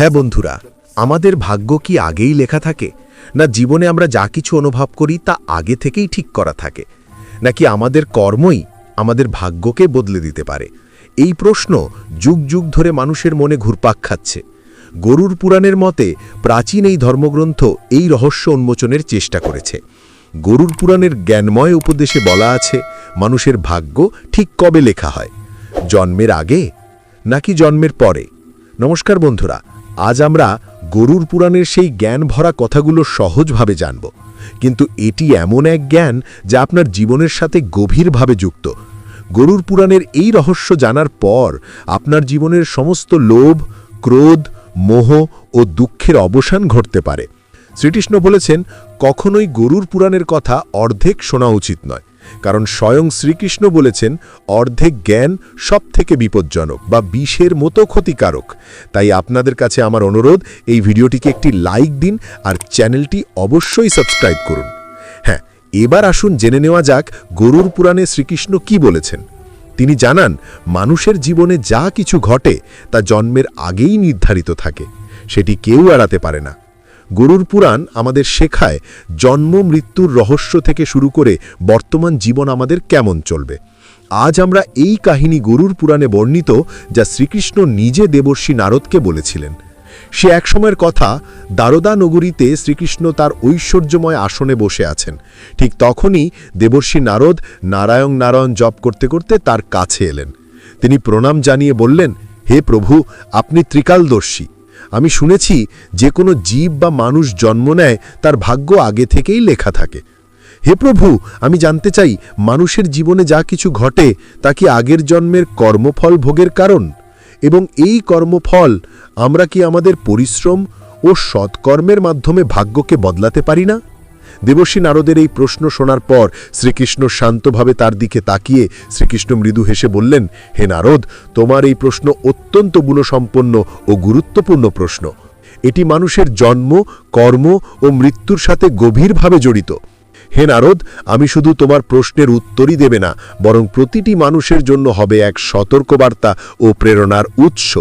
হ্যাঁ বন্ধুরা, আমাদের ভাগ্য কি আগেই লেখা থাকে? না জীবনে আমরা যা কিছু অনুভব করি তা আগে থেকেই ঠিক করা থাকে? নাকি আমাদের কর্মই আমাদের ভাগ্যকে বদলে দিতে পারে? এই প্রশ্ন যুগ যুগ ধরে মানুষের মনে ঘুরপাক খাচ্ছে। গরুর পুরাণের মতে প্রাচীন এই ধর্মগ্রন্থ এই রহস্য উন্মোচনের চেষ্টা করেছে। গরুর পুরাণের জ্ঞানময় উপদেশে বলা আছে, মানুষের ভাগ্য ঠিক কবে লেখা হয়? জন্মের আগে নাকি জন্মের পরে? নমস্কার বন্ধুরা আজ আমরা গরুর পুরাণের সেই জ্ঞান ভরা কথাগুলো সহজভাবে জানব। কিন্তু এটি এমন এক জ্ঞান যা আপনার জীবনের সাথে গভীরভাবে যুক্ত। গরুর পুরাণের এই রহস্য জানার পর আপনার জীবনের সমস্ত লোভ, ক্রোধ, মোহ ও দুঃখের অবসান ঘটতে পারে। শ্রীকৃষ্ণ বলেছেন, কখনোই গরুর পুরাণের কথা অর্ধেক শোনা উচিত নয়। কারণ স্বয়ং শ্রীকৃষ্ণ বলেছেন, অর্ধেক জ্ঞান সব থেকে বিপজ্জনক বা বিষের মতো ক্ষতিকারক। তাই আপনাদের কাছে আমার অনুরোধ, এই ভিডিওটিকে একটি লাইক দিন আর চ্যানেলটি অবশ্যই সাবস্ক্রাইব করুন। হ্যাঁ এবার আসুন জেনে নেওয়া যাক গরুর পুরাণে শ্রীকৃষ্ণ কি বলেছেন। তিনি জানান, মানুষের জীবনে যা কিছু ঘটে তা জন্মের আগেই নির্ধারিত থাকে। সেটি কেউ এড়াতে পারে না। গরুর পুরাণ আমাদের শেখায় জন্ম, মৃত্যুর রহস্য থেকে শুরু করে বর্তমান জীবন আমাদের কেমন চলবে। আজ আমরা এই কাহিনী গরুর পুরাণে বর্ণিত, যা শ্রীকৃষ্ণ নিজে দেবর্ষী নারদকে বলেছিলেন। সে একসময়ের কথা দ্বারদা নগরীতে শ্রীকৃষ্ণ তার ঐশ্বর্যময় আসনে বসে আছেন। ঠিক তখনই দেবর্ষী নারদ নারায়ণ নারায়ণ জপ করতে করতে তার কাছে এলেন। তিনি প্রণাম জানিয়ে বললেন, হে প্রভু, আপনি ত্রিকালদর্শী। আমি শুনেছি যে কোনো জীব বা মানুষ জন্ম নেয়, তার ভাগ্য আগে থেকেই লেখা থাকে। হে প্রভু, আমি জানতে চাই, মানুষের জীবনে যা কিছু ঘটে, তা কি আগের জন্মের কর্মফল ভোগের কারণ? এবং এই কর্মফল, আমরা কি আমাদের পরিশ্রম ও সৎকর্মের মাধ্যমে ভাগ্যকে বদলাতে পারি না? দেবর্ষী নারদের এই প্রশ্ন শোনার পর শ্রীকৃষ্ণ শান্তভাবে তার দিকে তাকিয়ে শ্রীকৃষ্ণ মৃদু হেসে বললেন, হে নারদ, তোমার এই প্রশ্ন অত্যন্ত গুণসম্পন্ন ও গুরুত্বপূর্ণ প্রশ্ন। এটি মানুষের জন্ম, কর্ম ও মৃত্যুর সাথে গভীরভাবে জড়িত। হে নারদ, আমি শুধু তোমার প্রশ্নের উত্তরই দেবে না, বরং প্রতিটি মানুষের জন্য হবে এক সতর্কবার্তা ও প্রেরণার উৎস।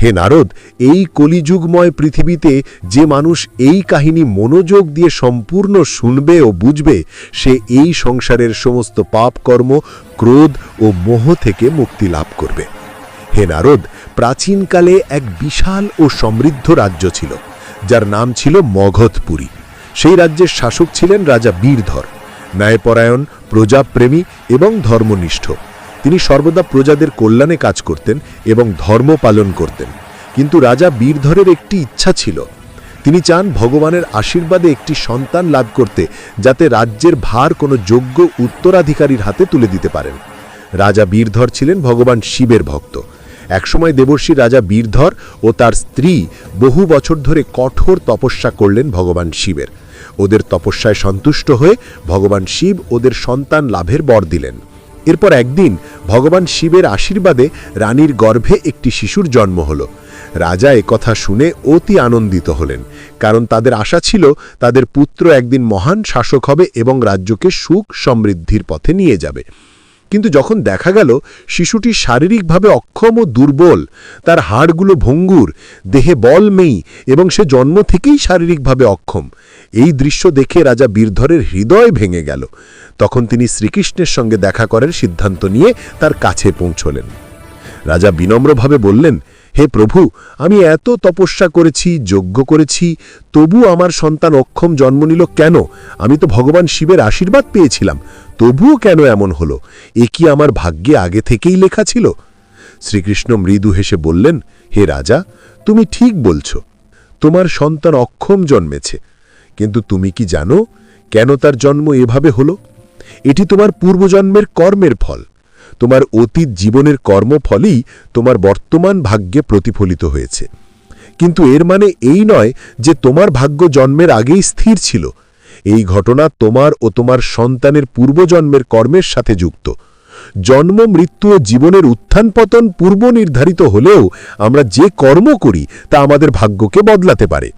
হে নারদ, এই কলিযুগময় পৃথিবীতে যে মানুষ এই কাহিনী মনোযোগ দিয়ে সম্পূর্ণ শুনবে ও বুঝবে, সে এই সংসারের সমস্ত পাপকর্ম, ক্রোধ ও মোহ থেকে মুক্তি লাভ করবে। হে নারদ, প্রাচীনকালে এক বিশাল ও সমৃদ্ধ রাজ্য ছিল, যার নাম ছিল মগধপুরী। সেই রাজ্যের শাসক ছিলেন রাজা বীরধর, ন্যায়পরায়ণ, প্রজাপ্রেমী এবং ধর্মনিষ্ঠ। তিনি সর্বদা প্রজাদের কল্যাণে কাজ করতেন এবং ধর্ম পালন করতেন। কিন্তু রাজা বীরধরের একটি ইচ্ছা ছিল। তিনি চান ভগবানের আশীর্বাদে একটি সন্তান লাভ করতে, যাতে রাজ্যের ভার কোনো যোগ্য উত্তরাধিকারীর হাতে তুলে দিতে পারেন। রাজা বীরধর ছিলেন ভগবান শিবের ভক্ত। একসময় দেবর্ষী রাজা বীরধর ও তার স্ত্রী বহু বছর ধরে কঠোর তপস্যা করলেন ভগবান শিবের। ওদের তপস্যায় সন্তুষ্ট হয়ে ভগবান শিব ওদের সন্তান লাভের বর দিলেন। এরপর একদিন ভগবান শিবের আশীর্বাদে রানীর গর্ভে একটি শিশুর জন্ম হল। রাজা কথা শুনে অতি আনন্দিত হলেন, কারণ তাদের আশা ছিল তাদের পুত্র একদিন মহান শাসক হবে এবং রাজ্যকে সুখ সমৃদ্ধির পথে নিয়ে যাবে। কিন্তু যখন দেখা গেল, শিশুটি শারীরিকভাবে অক্ষম ও দুর্বল, তার হাড়গুলো ভঙ্গুর, দেহে বল মেই, এবং সে জন্ম থেকেই শারীরিকভাবে অক্ষম, এই দৃশ্য দেখে রাজা বীরধরের হৃদয় ভেঙে গেল। তখন তিনি শ্রীকৃষ্ণের সঙ্গে দেখা করার সিদ্ধান্ত নিয়ে তার কাছে পৌঁছলেন। রাজা বিনম্রভাবে বললেন, হে প্রভু, আমি এত তপস্যা করেছি, যজ্ঞ করেছি, তবু আমার সন্তান অক্ষম জন্ম নিল কেন? আমি তো ভগবান শিবের আশীর্বাদ পেয়েছিলাম, তবুও কেন এমন হলো? এ কি আমার ভাগ্যে আগে থেকেই লেখা ছিল? শ্রীকৃষ্ণ মৃদু হেসে বললেন, হে রাজা, তুমি ঠিক বলছ, তোমার সন্তান অক্ষম জন্মেছে, কিন্তু তুমি কি জানো কেন তার জন্ম এভাবে হলো? এটি তোমার পূর্বজন্মের কর্মের ফল। তোমার অতীত জীবনের কর্মফলই তোমার বর্তমান ভাগ্যে প্রতিফলিত হয়েছে। কিন্তু এর মানে এই নয় যে তোমার ভাগ্য জন্মের আগেই স্থির ছিল। এই ঘটনা তোমার ও তোমার সন্তানের পূর্বজন্মের কর্মের সাথে যুক্ত। জন্ম, মৃত্যু ও জীবনের উত্থান পতন পূর্ব নির্ধারিত হলেও আমরা যে কর্ম করি তা আমাদের ভাগ্যকে বদলাতে পারে।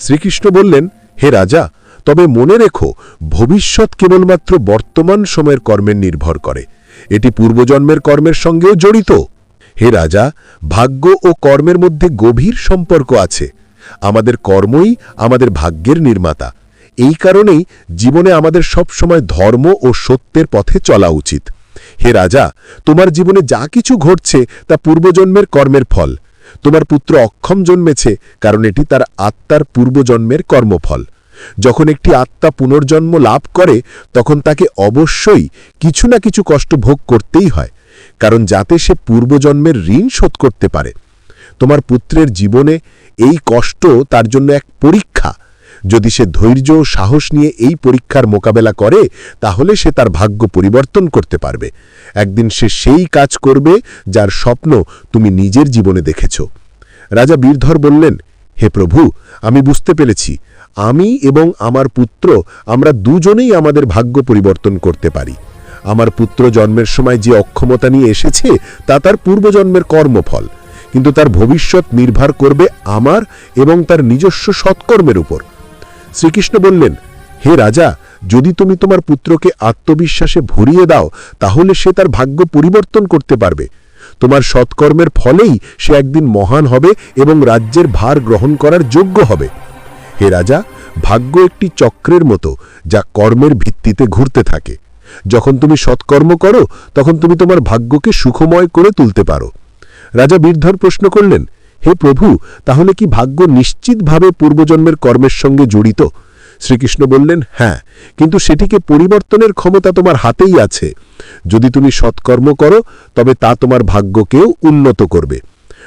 শ্রীকৃষ্ণ বললেন, হে রাজা, তবে মনে রেখো, ভবিষ্যৎ কেবলমাত্র বর্তমান সময়ের কর্মের নির্ভর করে। এটি পূর্বজন্মের কর্মের সঙ্গেও জড়িত। হে রাজা, ভাগ্য ও কর্মের মধ্যে গভীর সম্পর্ক আছে। আমাদের কর্মই আমাদের ভাগ্যের নির্মাতা। এই কারণেই জীবনে আমাদের সব সময় ধর্ম ও সত্যের পথে চলা উচিত। হে রাজা, তোমার জীবনে যা কিছু ঘটছে তা পূর্বজন্মের কর্মের ফল। তোমার পুত্র অক্ষম জন্মেছে কারণ এটি তার আত্মার পূর্বজন্মের কর্মফল। যখন একটি আত্মা পুনর্জন্ম লাভ করে, তখন তাকে অবশ্যই কিছু না কিছু কষ্ট ভোগ করতেই হয়, কারণ যাতে সে পূর্বজন্মের ঋণ শোধ করতে পারে। তোমার পুত্রের জীবনে এই কষ্ট তার জন্য এক পরীক্ষা। যদি সে ধৈর্য ও সাহস নিয়ে এই পরীক্ষার মোকাবেলা করে, তাহলে সে তার ভাগ্য পরিবর্তন করতে পারবে। একদিন সে সেই কাজ করবে যার স্বপ্ন তুমি নিজের জীবনে দেখেছ। রাজা বীরধর বললেন হে প্রভু, আমি বুঝতে পেরেছি। আমি এবং আমার পুত্র, আমরা দুজনেই আমাদের ভাগ্য পরিবর্তন করতে পারি। আমার পুত্র জন্মের সময় যে অক্ষমতা নিয়ে এসেছে, তা তার পূর্বজন্মের কর্মফল। কিন্তু তার ভবিষ্যৎ নির্ভর করবে আমার এবং তার নিজস্ব সৎকর্মের উপর। শ্রীকৃষ্ণ বললেন, হে রাজা, যদি তুমি তোমার পুত্রকে আত্মবিশ্বাসে ভরিয়ে দাও, তাহলে সে তার ভাগ্য পরিবর্তন করতে পারবে। তোমার সৎকর্মের ফলেই সে একদিন মহান হবে এবং রাজ্যের ভার গ্রহণ করার যোগ্য হবে। হে রাজা, ভাগ্য একটি চক্রের মতো যা কর্মের ভিত্তিতে ঘুরতে থাকে। যখন তুমি সৎকর্ম করো, তখন তুমি তোমার ভাগ্যকে সুখময় করে তুলতে পারো। রাজা বীরধর প্রশ্ন করলেন, হে প্রভু, তাহলে কি ভাগ্য নিশ্চিতভাবে পূর্বজন্মের কর্মের সঙ্গে জড়িত? শ্রীকৃষ্ণ বললেন হ্যাঁ কিন্তু সেটিকে পরিবর্তনের ক্ষমতা তোমার হাতেই আছে। যদি তুমি সৎকর্ম করো, তবে তা তোমার ভাগ্যকেও উন্নত করবে।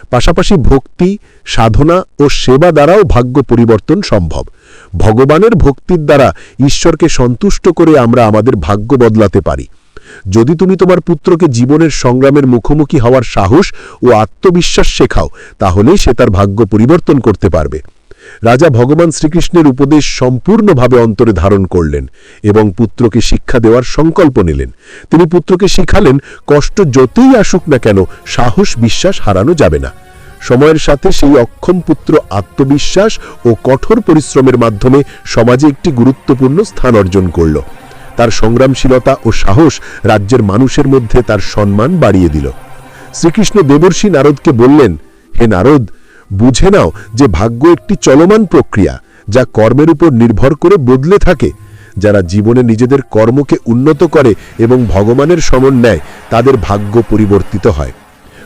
পাশাপাশি ভক্তি, সাধনা ও সেবা দ্বারাও ভাগ্য পরিবর্তন সম্ভব। ভগবানের ভক্তির দ্বারা ঈশ্বরকে সন্তুষ্ট করে আমরা আমাদের ভাগ্য বদলাতে পারি। যদি তুমি তোমার পুত্রকে জীবনের সংগ্রামের মুখোমুখি হওয়ার সাহস ও আত্মবিশ্বাস শেখাও, তাহলেই সে তার ভাগ্য পরিবর্তন করতে পারবে। রাজা ভগবান শ্রীকৃষ্ণের উপদেশ সম্পূর্ণভাবে অন্তরে ধারণ করলেন এবং পুত্রকে শিক্ষা দেওয়ার সংকল্প নিলেন। তিনি পুত্রকে শিখালেন, কষ্ট যতই আসুক না কেন, সাহস, বিশ্বাস হারানো যাবে না। সময়ের সাথে সেই অক্ষম পুত্র আত্মবিশ্বাস ও কঠোর পরিশ্রমের মাধ্যমে সমাজে একটি গুরুত্বপূর্ণ স্থান অর্জন করল। তার সংগ্রামশীলতা ও সাহস রাজ্যের মানুষের মধ্যে তার সম্মান বাড়িয়ে দিল। শ্রীকৃষ্ণ দেবর্ষী নারদকে বললেন, হে নারদ বুঝে নাও যে ভাগ্য একটি চলমান প্রক্রিয়া, যা কর্মের উপর নির্ভর করে বদলে থাকে। যারা জীবনে নিজেদের কর্মকে উন্নত করে এবং ভগবানের সমন নেয়, তাদের ভাগ্য পরিবর্তিত হয়।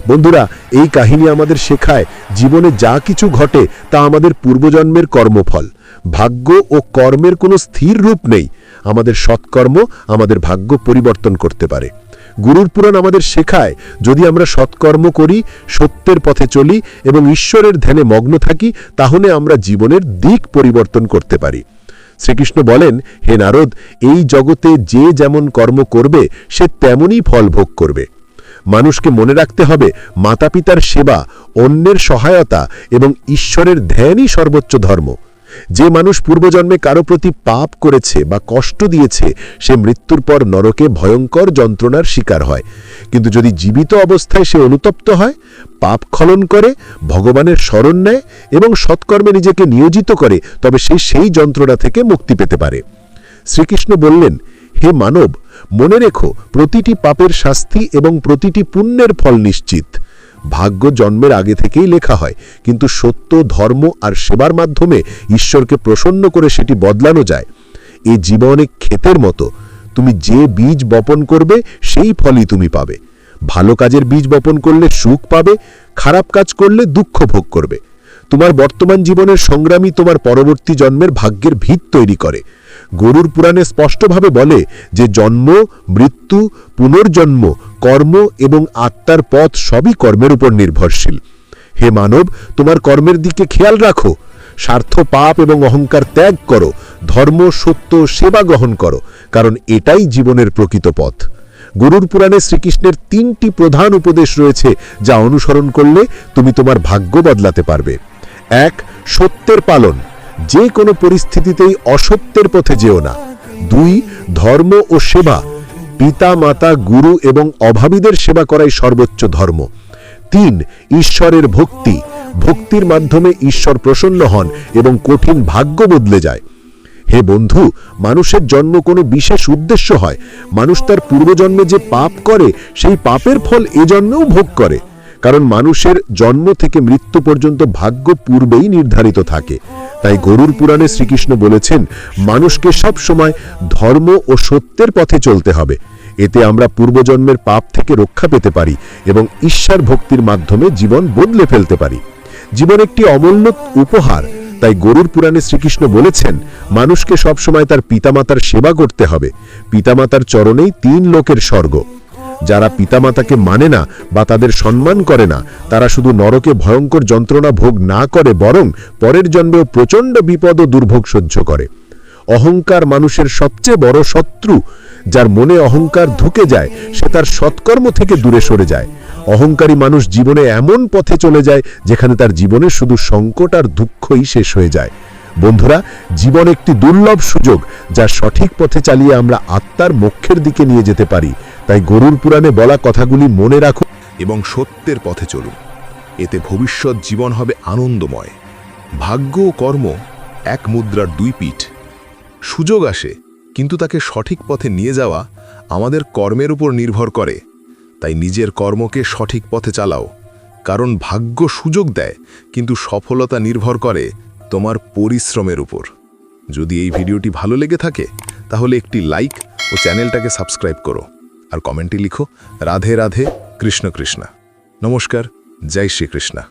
বন্ধুরা, এই কাহিনী আমাদের শেখায় জীবনে যা কিছু ঘটে, তা আমাদের পূর্বজন্মের কর্মফল। ভাগ্য ও কর্মের কোনো স্থির রূপ নেই। আমাদের সৎকর্ম আমাদের ভাগ্য পরিবর্তন করতে পারে। গুরুর পুরাণ আমাদের শেখায়, যদি আমরা সৎকর্ম করি, সত্যের পথে চলি এবং ঈশ্বরের ধ্যানে মগ্ন থাকি, তাহলে আমরা জীবনের দিক পরিবর্তন করতে পারি। শ্রীকৃষ্ণ বলেন, হে নারদ, এই জগতে যে যেমন কর্ম করবে, সে তেমনই ফল ভোগ করবে। মানুষকে মনে রাখতে হবে মাতা পিতার সেবা, অন্যের সহায়তা এবং ঈশ্বরের ধ্যানই সর্বোচ্চ ধর্ম। যে মানুষ পূর্বজন্মে কারও প্রতি পাপ করেছে বা কষ্ট দিয়েছে, সে মৃত্যুর পর নরকে ভয়ঙ্কর যন্ত্রণার শিকার হয়। কিন্তু যদি জীবিত অবস্থায় সে অনুতপ্ত হয়, পাপ খলন করে, ভগবানের স্মরণ নেয় এবং সৎকর্মে নিজেকে নিয়োজিত করে, তবে সে সেই যন্ত্রণা থেকে মুক্তি পেতে পারে। শ্রীকৃষ্ণ বললেন, হে মানব, মনে রেখো, প্রতিটি পাপের শাস্তি এবং প্রতিটি পুণ্যের ফল নিশ্চিত। ভাগ্য জন্মের আগে থেকেই লেখা হয়। কিন্তু সত্য, ধর্ম আর সেবার মাধ্যমে ঈশ্বরকে প্রসন্ন করে সেটি বদলানো যায়। এ জীবনে ক্ষেতের মতো। তুমি যে বীজ বপন করবে, সেই ফলই তুমি পাবে। ভালো কাজের বীজ বপন করলে সুখ পাবে, খারাপ কাজ করলে দুঃখ ভোগ করবে। তোমার বর্তমান জীবনের সংগ্রামী তোমার পরবর্তী জন্মের ভাগ্যের ভিত তৈরি করে। গরুর পুরাণে স্পষ্টভাবে বলে যে জন্ম, মৃত্যু, পুনর্জন্ম, কর্ম এবং আত্মার পথ সবই কর্মের উপর নির্ভরশীল। হে মানব, তোমার কর্মের দিকে খেয়াল রাখো। স্বার্থ, পাপ এবং অহংকার ত্যাগ করো। ধর্ম, সত্য, সেবা গ্রহণ করো, কারণ এটাই জীবনের প্রকৃত পথ। গরুর পুরাণে শ্রীকৃষ্ণের তিনটি প্রধান উপদেশ রয়েছে যা অনুসরণ করলে তুমি তোমার ভাগ্য বদলাতে পারবে। এক, সত্যের পালন। যে কোনো পরিস্থিতিতেই অসত্যের পথে যেও না। দুই, ধর্ম ও সেবা। পিতা, মাতা, গুরু এবং অভাবীদের সেবা করাই সর্বোচ্চ ধর্ম। তিন, ঈশ্বরের ভক্তি। ভক্তির মাধ্যমে ঈশ্বর প্রসন্ন হন এবং কঠিন ভাগ্য বদলে যায়। হে বন্ধু, মানুষের জন্ম কোনো বিশেষ উদ্দেশ্য হয়। মানুষ তার পূর্বজন্মে যে পাপ করে, সেই পাপের ফল এ জন্মেও ভোগ করে। কারণ মানুষের জন্ম থেকে মৃত্যু পর্যন্ত ভাগ্য পূর্বেই নির্ধারিত থাকে। তাই গরুর পুরাণে শ্রীকৃষ্ণ বলেছেন, মানুষকে সব সময় ধর্ম ও সত্যের পথে চলতে হবে। এতে আমরা পূর্বজন্মের পাপ থেকে রক্ষা পেতে পারি এবং ঈশ্বর ভক্তির মাধ্যমে জীবন বদলে ফেলতে পারি। জীবন একটি অমূল্য উপহার, তাই গরুর পুরাণে শ্রীকৃষ্ণ বলেছেন, মানুষকে সবসময় তার পিতামাতার সেবা করতে হবে। পিতামাতার চরণেই তিন লোকের স্বর্গ। যারা পিতামাতাকে মানে না বা তাদের সম্মান করে না, তারা শুধু নরকে ভয়ঙ্কর যন্ত্রণা ভোগ না করে, বরং পরের জন্মেও প্রচণ্ড বিপদ ও দুর্ভোগ সহ্য করে। অহংকার মানুষের সবচেয়ে বড় শত্রু, যার মনে অহংকার ঢুকে যায়, সে তার সৎকর্ম থেকে দূরে সরে যায়। অহংকারী মানুষ জীবনে এমন পথে চলে যায়, যেখানে তার জীবনে শুধু সংকট আর দুঃখই শেষ হয়ে যায়। বন্ধুরা, জীবন একটি দুর্লভ সুযোগ, যা সঠিক পথে চালিয়ে আমরা আত্মার মোক্ষের দিকে নিয়ে যেতে পারি। তাই গরুর পুরাণে বলা কথাগুলি মনে রাখুন এবং সত্যের পথে চলুন। এতে ভবিষ্যৎ জীবন হবে আনন্দময়। ভাগ্য ও কর্ম এক মুদ্রার দুই পিঠ। সুযোগ আসে, কিন্তু তাকে সঠিক পথে নিয়ে যাওয়া আমাদের কর্মের উপর নির্ভর করে। তাই নিজের কর্মকে সঠিক পথে চালাও, কারণ ভাগ্য সুযোগ দেয়, কিন্তু সফলতা নির্ভর করে তোমার পরিশ্রমের উপর। যদি এই ভিডিওটি ভালো লেগে থাকে, তাহলে একটি লাইক ও চ্যানেলটাকে সাবস্ক্রাইব করো। আর কমেন্টে লিখো রাধে রাধে কৃষ্ণ কৃষ্ণা। নমস্কার জয় শ্রীকৃষ্ণা।